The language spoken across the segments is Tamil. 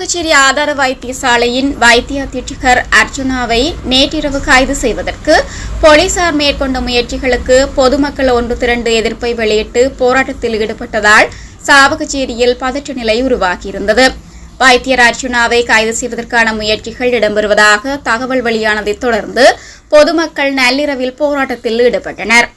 சாவகச்சேரி ஆதார வைத்தியசாலையின் வைத்திய அத்தியட்சகர் அர்ஜுனாவை நேற்றிரவு கைது செய்வதற்கு போலீசார் மேற்கொண்ட முயற்சிகளுக்கு பொதுமக்கள் ஒன்று திரண்டு எதிர்ப்பை வெளியிட்டு போராட்டத்தில் ஈடுபட்டதால் சாவகச்சேரியில் பதற்ற நிலை உருவாகியிருந்தது. வைத்தியர் அர்ஜுனாவை கைது செய்வதற்கான முயற்சிகள் இடம்பெறுவதாக தகவல் வெளியானதைத் தொடர்ந்து பொதுமக்கள் நள்ளிரவில் போராட்டத்தில் ஈடுபட்டனர்.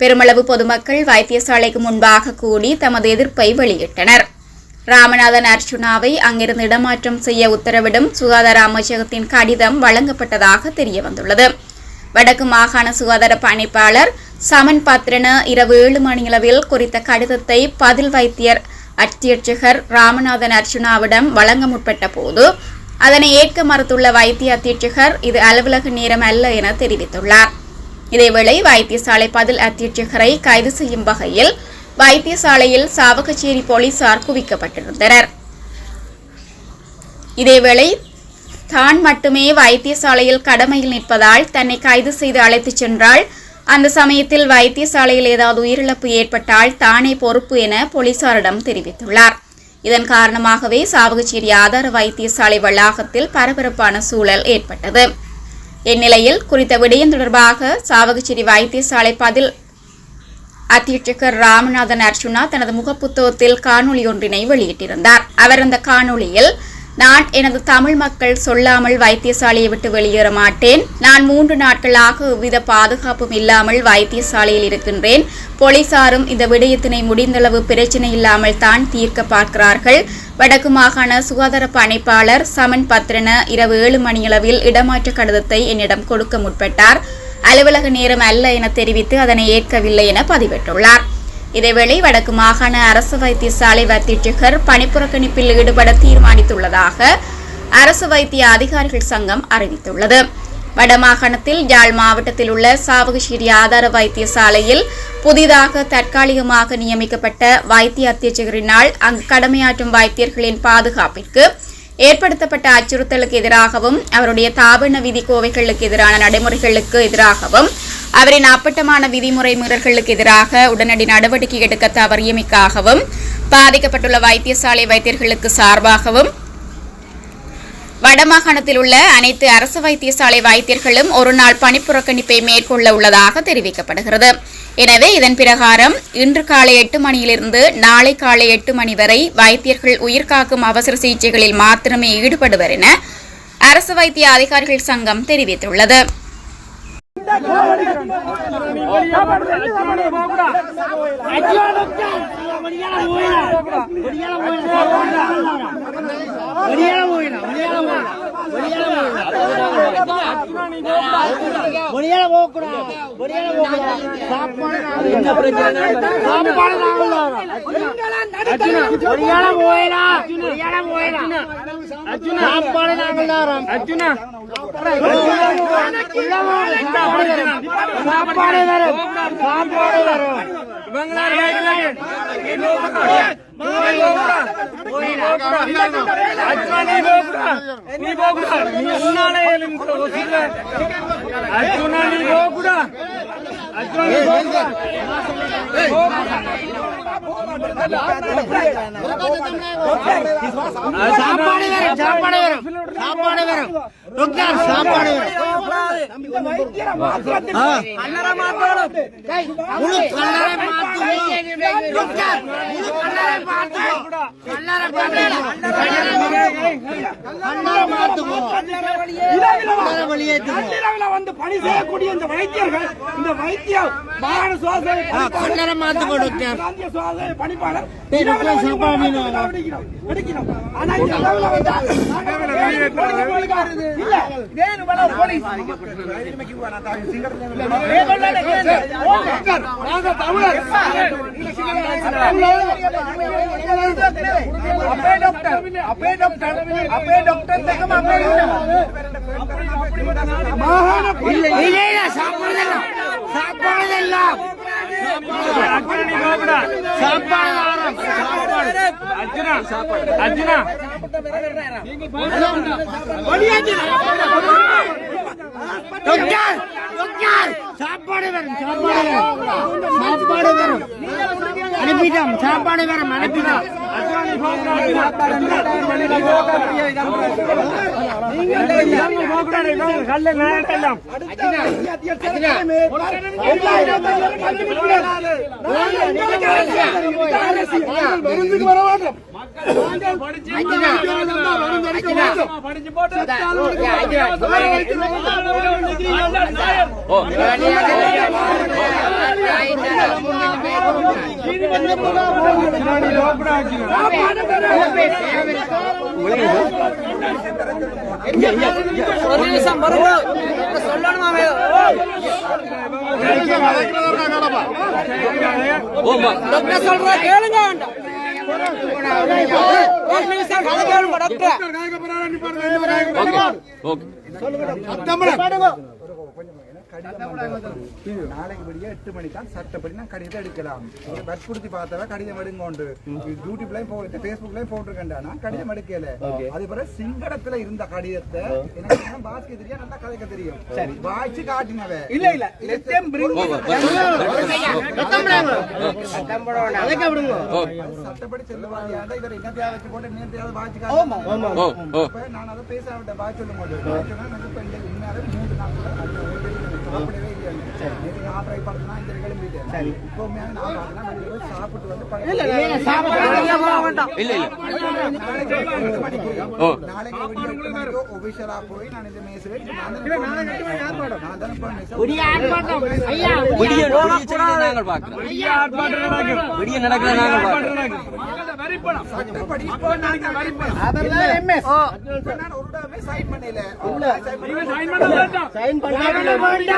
பெருமளவு பொதுமக்கள் வைத்தியசாலைக்கு முன்பாக கூடி தமது எதிர்ப்பை வெளியிட்டனர். ராமநாதன் அர்ஜுனாவை அங்கிருந்து இடமாற்றம் செய்ய உத்தரவிடும் சுகாதார அமைச்சகத்தின் கடிதம் வழங்கப்பட்டதாக தெரியவந்துள்ளது. வடக்கு மாகாண சுகாதார பணிப்பாளர் சமன் பாத்திரன இரவு ஏழு மணியளவில் குறித்த கடிதத்தை பதில் வைத்தியர் அத்தியட்சகர் ராமநாதன் அர்ஜுனாவிடம் வழங்க முற்பட்ட போது அதனை ஏற்க மறுத்துள்ள வைத்திய அத்தியட்சகர் இது அலுவலக நேரம் அல்ல என தெரிவித்துள்ளார். இதேவேளை வைத்தியசாலை பதில் அத்தியட்சகரை கைது செய்யும் வகையில் வைத்தியசாலையில் சாவகச்சேரி போலீசார் குவிக்கப்பட்டிருந்தனர். இதேவேளை தான் மட்டுமே வைத்தியசாலையில் கடமையில் நிற்பதால் தன்னை கைது செய்து அழைத்துச் சென்றால் அந்த சமயத்தில் வைத்தியசாலையில் ஏதாவது உயிரிழப்பு ஏற்பட்டால் தானே பொறுப்பு என போலீசாரிடம் தெரிவித்துள்ளார். இதன் காரணமாகவே சாவகச்சேரி ஆதார வைத்தியசாலை வளாகத்தில் பரபரப்பான சூழல் ஏற்பட்டது. இந்நிலையில் குறித்த விடயம் தொடர்பாக சாவகச்சேரி வைத்தியசாலை பதில் அத்தியட்சகர் ராமநாதன் அர்ச்சுனா தனது முகப்புத்தகத்தில் காணொளி ஒன்றினை வெளியிட்டிருந்தார். அவர் அந்த காணொளியில் நான் எனது தமிழ் மக்கள் சொல்லாமல் வைத்தியசாலையை விட்டு வெளியேற மாட்டேன். நான் மூன்று நாட்களாக எவ்வித பாதுகாப்பும் இல்லாமல் வைத்தியசாலையில் இருக்கின்றேன். போலீசாரும் இந்த விடயத்தினை முடிந்தளவு பிரச்சனை இல்லாமல் தான் தீர்க்க பார்க்கிறார்கள். வடக்கு மாகாண சுகாதார பணிப்பாளர் சமன் பத்ரன இரவு ஏழு மணியளவில் இடமாற்ற கடிதத்தை என்னிடம் கொடுக்க முற்பட்டார். அலுவலக நேரம் அல்ல என தெரிவித்து அதனை ஏற்கவில்லை என பதிவிட்டுள்ளார். இதேவேளை வடக்கு மாகாண அரசு வைத்தியசாலை வைத்தியர் பணிப்புறக்கணிப்பில் ஈடுபட தீர்மானித்துள்ளதாக அரசு வைத்திய அதிகாரிகள் சங்கம் அறிவித்துள்ளது. வடமாகாணத்தில் யாழ் மாவட்டத்தில் உள்ள சாவகஷீரி ஆதார வைத்தியசாலையில் புதிதாக தற்காலிகமாக நியமிக்கப்பட்ட வைத்திய அத்தியட்சகரினால் அங்கு கடமையாற்றும் வைத்தியர்களின் பாதுகாப்பிற்கு ஏற்படுத்தப்பட்ட அச்சுறுத்தலுக்கு எதிராகவும் அவருடைய தாபன விதி கோவைகளுக்கு எதிரான நடைமுறைகளுக்கு எதிராகவும் அவரின் அப்பட்டமான விதிமுறை மீறல்களுக்கு எதிராக உடனடி நடவடிக்கை எடுக்க தவறியமைக்காகவும் பாதிக்கப்பட்டுள்ள வைத்தியசாலை வைத்தியர்களுக்கு சார்பாகவும் வடமாகாணத்தில் உள்ள அனைத்து அரசு வைத்தியசாலை வைத்தியர்களும் ஒரு நாள் பணிப்புறக்கணிப்பை மேற்கொள்ள உள்ளதாக தெரிவிக்கப்படுகிறது எனவே இதன் பிரகாரம் இன்று காலை எட்டு மணியிலிருந்து நாளை காலை எட்டு மணி வரை வைத்தியர்கள் உயிர்காக்கும் அவசர சிகிச்சைகளில் மாத்திரமே ஈடுபடுவர் என அரசு வைத்திய அதிகாரிகள் சங்கம் தெரிவித்துள்ளது வெளியால போகக்கூடாது. வெளியால போகக்கூடாது. சாப்பாடு என்ன பிரச்சனை? சாப்பாடு வெளியால போயிடலாம் வெளியால போயிடலாம் சாப்பாடு நாங்கள் தரோம் அர்ஜுனா. சாப்பாடு தரோம் சாப்பாடு தரோம் சாப்பாடு வரும் சாப்பாடு வரும் சாப்பாடு வரும் டாக்டர் சாப்பாடு வரும் கல்லறை கல்லறை மாத்துவோம் கல்லறை வெளியேற்றுவோம் நள்ளிரவுல வந்து பணி செய்யக்கூடிய இந்த வைத்தியர்கள் இந்த வைத்திய மாகாண டாக்டர் பிராந்திய பணிப்பாளர் டாக்டர். எடுக்கணும். ஆனா இந்த இல்ல, இவ்வளவு போலீஸ். டாக்டர், நாங்க தமிழர். அப்பே டாக்டர், அப்பே டாக்டர், அப்பே டாக்டர் தகம் அப்பே மாகாண இல்ல இல்ல சாப்பாடு வரும் சாப்பாடு வரும். சாப்பாடு வரும். சாப்பாடு வேற அர்ஜுனா அர்ஜுனா வெளியேற்று டாக்டர் டாக்டர் சாப்பாடு அனுப்பிட்டோம் நாளைக்கு விடிய எட்டு மணி தான் சட்டப்படி நான் கடிதம் எடுக்கலாம். வற்புறுத்தி பார்த்தவ கடிதம் எடுங்க உண்டு யூடியூப்லயும் போட்டு பேஸ்புக்லயும் போட்டிருக்கேன்டா. நான் கடிதம் எடுக்கல. அது பிறகு சிங்கடத்துல இருந்த கடிதத்தை எனக்கு பாஸ்கே தெரியும் நல்லா கதைக்க தெரியும். சரி. வாய்ச்சி காட்டினவ. இல்ல இல்ல. சட்டப்படி செல்லுவாதியாண்டா இவர் என்ன தேவை வச்சு போட்டு தேவை வாய்ச்சி காட்டி. அப்ப நான் அதை பேச விட்டேன் வாய் சொல்லும் போது மூன்று நாள் கூட இல்ல இல்ல நாளைக்கு ஒபிஷியலா போய் நான் இந்த மேசுவேன் விடிய நாங்கள் பார்க்கிறோம் விடிய நடக்கிற நாங்கள் பார்க்கிறோம் சட்டப்படி இப்போ நான் நான் ஒரு சைன் பண்ணல சைன் ஓ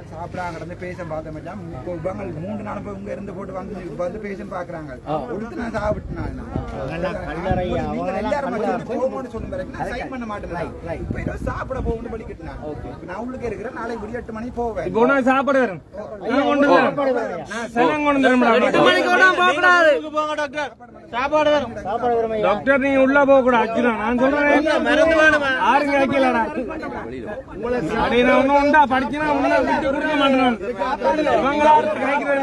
நாள் சாப்பிடாங்க கடந்து பேஷன் பார்த்த மச்சான் இப்போ இவங்க மூன்று நாள் போய் உங்க இருந்து போட்டு வந்து இப்ப வந்து பேஷன் பாக்குறாங்க ஒருத்தர் நான் மச்சான் போகணும்னு சொன்ன பிறகு நான் சைன் பண்ண மாட்டேன். இப்ப ஏதோ சாப்பிட போகணும்னு படிக்கிட்டேன் நான் உள்ளுக்கு இருக்கிறேன் நாளைக்கு விடிய எட்டு மணிக்கு போவேன். இப்போ உனக்கு சாப்பாடு வரும் டாக்டர் நீங்க உள்ள போக கூடாது. நான் சொல்றேன். ஆறுங்க வைக்கலடா உண்டா படிச்சுனா உள்ள விட்டு கொடுக்க மாட்டேன் இவங்க யாரும் கிடைக்கிறது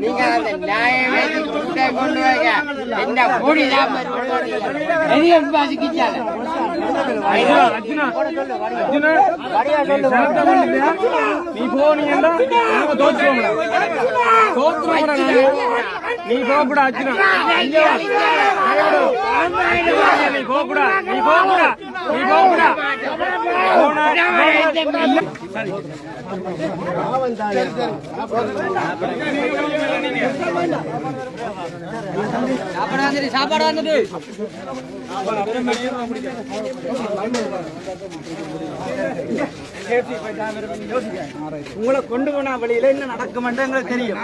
நீங்க அந்த நியாயமே கொண்டு வைக்க இந்த கூடி தான் எரியும் பாசிக்கிச்சால நீ சரத்த பண்ணிட்டியா? நீ போனீங்கன்னா நாங்க தோத்துருவோம்டா தோத்துருவோம்டா நாங்க நீ போகக்கூடா அர்ஜுனா இங்க வா. நீ போகக்கூடா நீ போகக்கூடா நீ போகக்கூடா சாப்பாடு வந்துட்டு உங்களை கொண்டு போனா வழியில என்ன நடக்கும் எங்களுக்கு தெரியும்.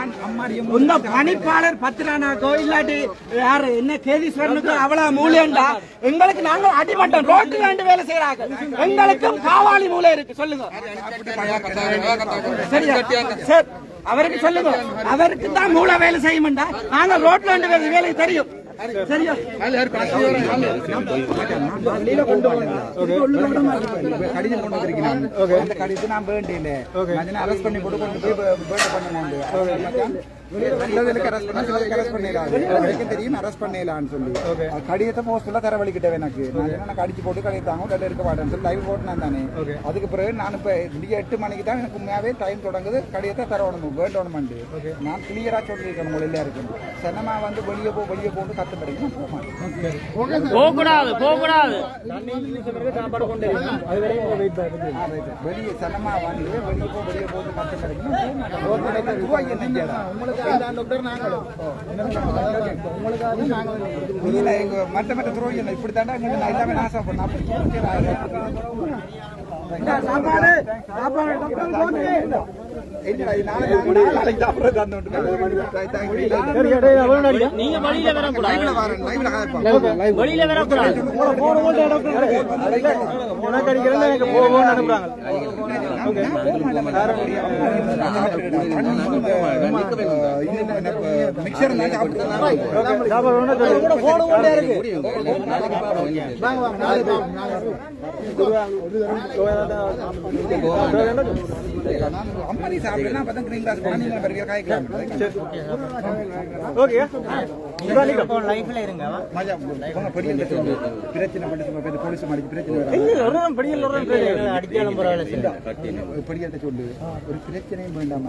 உங்க பணிப்பாளர் பத்திரானாக்கோ இல்லாட்டி யாரு? என்ன கேதீஸ்வரனுக்கோ அவ்வளவு மூலியண்டா? எங்களுக்கு நாங்கள் அடிமட்டம் ரோட்டு வேண்டு வேலை செய்யறாங்க எங்களுக்கும் காவாலி மூலை இருக்கு. சொல்லுங்க. சரியா சரி. அவருக்கு சொல்லுங்க. அவருக்கு தான் மூளை வேலை செய்யும்டா. நாங்க ரோட்ல வேண்டு வேலை வேலை தெரியும். சரியா? கடிதம் கொண்டு வந்திருக்கேன் அந்த கடிதத்தை நான் வேண்டியில்லை மதியம் அரெஸ்ட் பண்ணி போட்டு கொண்டு போய் வேண்ட பண்ணணும் சிலதுக்கு அரெஸ்ட் பண்ணா சிலதுக்கு அரெஸ்ட் பண்ணிடலாம் வரைக்கும் தெரியும் அரெஸ்ட் பண்ணிடலாம்னு சொல்லி. கடிதத்தை போஸ்ட்ல தரவழிக்கிட்டேன் எனக்கு. நான் எனக்கு அடிச்சு போட்டு கடிதத்தாங்க உடனே இருக்க மாட்டேன்னு சொல்லி லைவ் போட்டு தானே. அதுக்கு பிறகு நான் இப்ப விடிய எட்டு மணிக்கு தான் எனக்கு உண்மையாவே டைம் தொடங்குது. கடிதத்தை தரணும் வேண்டணும்ண்டு நான் கிளியரா சொல்லியிருக்கேன் உங்களை எல்லாருக்கும். சின்னமா வந்து வெளியே போ வெளியே போட்டு கத்து படிக்க நான் போக மாட்டேன். போக கூடாது போக கூடாது வெளியே சனமா வந்து வெளியே போ வெளியே போட்டு கத்து கிடைக்கணும் உங்களுக்கு மற்ற மற்ற துரோகி இப்படி தாண்டா நான் எல்லாமே நாசம் பண்ண சாப்பாடு சாப்பாடு. நீங்க வரக்கூடாது வெளியில வரக்கூடாது எனக்கு அடிக்கிறேன் எனக்கு போவோம்னு அனுப்புறாங்க ஓகே லைஃப்ல இருங்க மஜா பெரிய பிரச்சனை போலீஸ் மாடிக்கு பிரச்சனை அடிச்சாலும் பரவாயில்ல சொல்லு ஒரு பிரச்சனையும் வேண்டாம்.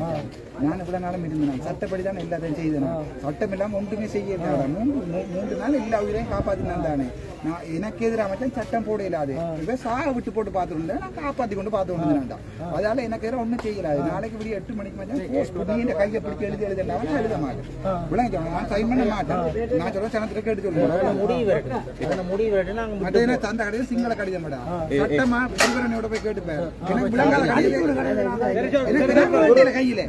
நான் இவ்வளவு நாளும் இருந்தேன் சட்டப்படி தான் எல்லாத்தையும் செய்தேன். சட்டம் ஒன்றுமே செய்ய மூன்று மூன்று நாள் எல்லா உயிரையும் காப்பாத்தினான் தானே. நான் எனக்கு எதிராக மச்சான் சட்டம் போட இல்லாது இவன் சாக விட்டு போட்டு பார்த்துட்டு நான் காப்பாத்தி கொண்டு பார்த்து கொண்டு அதனால எனக்கு எதிராக ஒன்றும் செய்யலாது நாளைக்கு எட்டு மணிக்கு மச்சான் போஸ்ட் பண்ணி இந்த கையை பிடிச்சி எழுதி எழுதுனா நான் எழுத மாட்டேன் விளங்க நான் சைன் பண்ண மாட்டேன் நான் சொல்ல சனத்துக்கு எடுத்து சொல்லுவேன் முடிவு அதே தந்த கடையில் சிங்கள கடிதம் மேடம் சட்டமா விவரணையோட போய் கேட்டுப்பேன் எனக்கு விளங்காத கடிதம் கையில கையில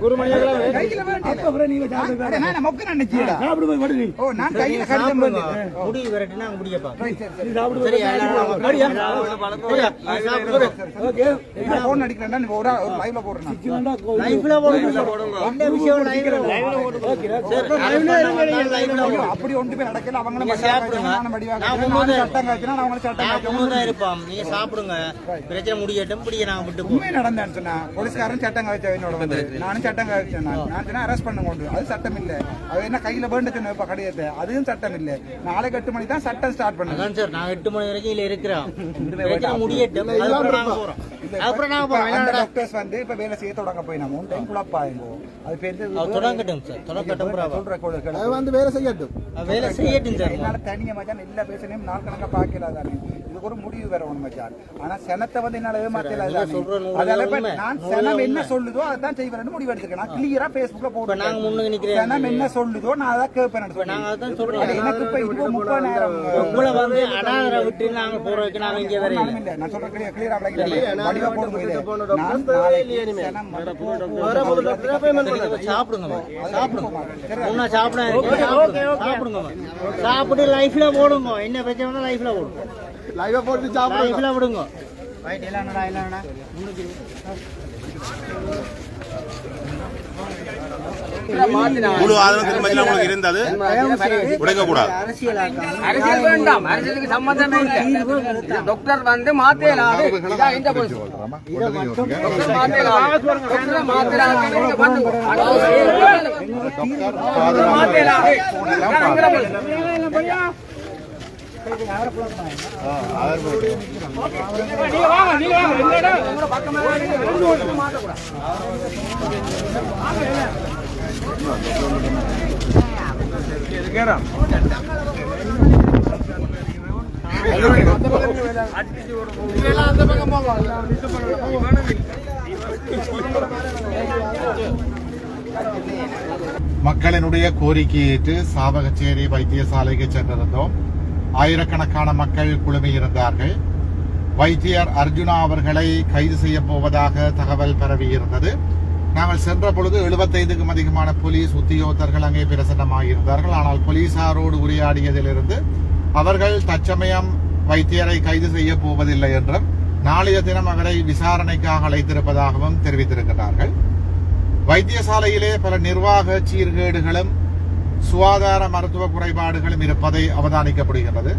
நான் நான் மொக்க நினைச்சியடா. ஓ நான் கையில கடிதம் முடிவு முடியப்பா போன் அடிக்கிறேன்டா நீ ஒரு ஒரு லைவ்ல போடுறேன் லைஃப்ல போடுங்க. என்ன விஷயம் லைவ்ல லைவ்ல அப்படி ஒன்று பேர் நடக்கல. அவங்களும் நீங்க சாப்பிடுங்க. நான் சட்டம் காய்ச்சினா அவங்களும் சட்டம் நான் தான் இருப்போம் நீங்க சாப்பிடுங்க. பிரச்சனை முடியட்டும் பிடிக்க நாங்க விட்டு உண்மை நடந்தேன்னு சொன்னா போலீஸ்காரன் சட்டம் காய்ச்ச என்னோட வந்து. நானும் சட்டம் காய்ச்சேன் நான். நான் சொன்னா அரெஸ்ட் பண்ண கொண்டு. அது சட்டம் இல்ல. அது என்ன கையில வேண்டு சொன்ன இப்ப கடிதத்தை. அதுவும் சட்டம் இல்ல. நாளைக்கு எட்டு மணி தான் சட்டம் ஸ்டார்ட் அதான் சார் நாங்க எட்டு மணி வரைக்கும் இதுல இருக்கிறோம் பிரச்சனை முடியட்டும். அதுக்கப்புறம் நாங்க போறோம். அதுக்கப்புறம் நாங்க போறோம். அந்த டாக்டர்ஸ் வந்து இப்ப வேலை செய்ய தொடங்க போய் நம்ம டைம் குழப்பாயுங்கோ அது பேர் அவர் தொடங்கட்டும் சார் தொடங்கட்டும் bravo. சொல்ற கோடுகள் வந்து வேலை செய்யட்டும். வேலை செய்யட்டும் சார் என்னால தனியா மச்சான் எல்லா பேசலையும் நாள் கணக்கா பாக்கல தானே இதுக்கு ஒரு முடிவு வேற ஒண்ணு மச்சான் ஆனா சனத்தை வந்து என்னால ஏமாத்தல உண்மை. நான் சனம் என்ன சொல்லுதோ அதான் செய்வேன் முடிவு எடுத்துக்கேன் நான் கிளியரா பேஸ்புக்ல இப்ப நாங்க போட்டு முன்னுக்கு நிக்கிறேன் சனம் என்ன சொல்லுதோ நான் அதான் கேட்பேன் நாங்க அதான் அது சொல்றோம். எனக்கு இப்ப இப்போ முப்பதாயிரம் உங்களை வந்து அனாதரை விட்டு நாங்க போறதுக்கு நாங்க இங்க வரையில. ஒண்ணும் இல்ல. நான் சொல்றேன் விளக்கிட்டேன். வடிவா போடுங்க போ- சாப்பிடுங்க. சாப்பிடுங்க. உன்ன சாப்பிட சாப்பிடுங்க. சாப்பிட்டு லைஃப்ல போடுங்க. என்ன பிரச்சனை லைஃப்ல போடுங்க. லைவா போட்டு சாப்பிடுங்க. லைஃப்ல விடுங்க. ரைட் இல்லைண்ணா இல்லைண்ணா முன்னுக்கு முழு ஆதரவு மத்தியில் உங்களுக்கு இருந்தது. உடைக்கக்கூடாது அரசியலாக்காம அரசியல் வேண்டாம். அரசியலுக்கு சம்பந்தமே இல்லை. இது டாக்டர் வந்து மாத்தேலாது மாத்தேலாது நீங்க மக்களினுடைய கோரிக்கையேற்று சாவகச்சேரி வைத்தியசாலைக்கு சென்றிருந்தோம். ஆயிரக்கணக்கான மக்கள் குழுமியிருந்தார்கள். வைத்தியர் அர்ஜுனா அவர்களை கைது செய்ய போவதாக தகவல் பரவியிருந்தது. நாங்கள் சென்ற பொழுது எழுபத்தைந்துக்கும் அதிகமான போலீஸ் உத்தியோகத்தர்கள் அங்கே பிரசன்னமாயிருந்தார்கள். ஆனால் போலீசாரோடு உரையாடியதிலிருந்து அவர்கள் தற்சமயம் வைத்தியரை கைது செய்ய போவதில்லை என்றும் நாளைய தினம் அவரை விசாரணைக்காக அழைத்திருப்பதாகவும் தெரிவித்திருக்கிறார்கள். வைத்தியசாலையிலே பல நிர்வாக சீர்கேடுகளும் சுகாதார மருத்துவ குறைபாடுகளும் இருப்பதை அவதானிக்கப்படுகின்றது.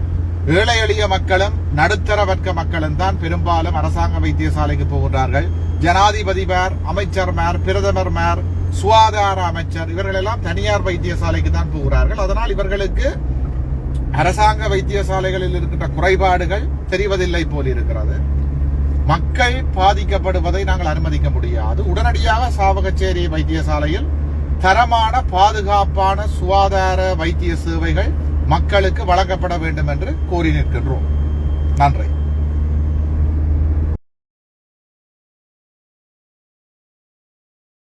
ஏழை எளிய மக்களும் நடுத்தர வர்க்க மக்களும் தான் பெரும்பாலும் அரசாங்க வைத்தியசாலைக்கு போகின்றார்கள். ஜனாதிபதி மேர் அமைச்சர் மேர் பிரதமர் மேர் சுகாதார அமைச்சர் இவர்கள் எல்லாம் தனியார் வைத்தியசாலைக்கு தான் போகிறார்கள். அதனால் இவர்களுக்கு அரசாங்க வைத்தியசாலைகளில் இருக்கின்ற குறைபாடுகள் தெரிவதில்லை போல் இருக்கிறது. மக்கள் பாதிக்கப்படுவதை நாங்கள் அனுமதிக்க முடியாது. உடனடியாக சாவகச்சேரி வைத்தியசாலையில் தரமான பாதுகாப்பான சுகாதார வைத்திய சேவைகள் மக்களுக்கு வழங்கப்பட வேண்டும் என்று கோரி நிற்கின்றோம். நன்றி.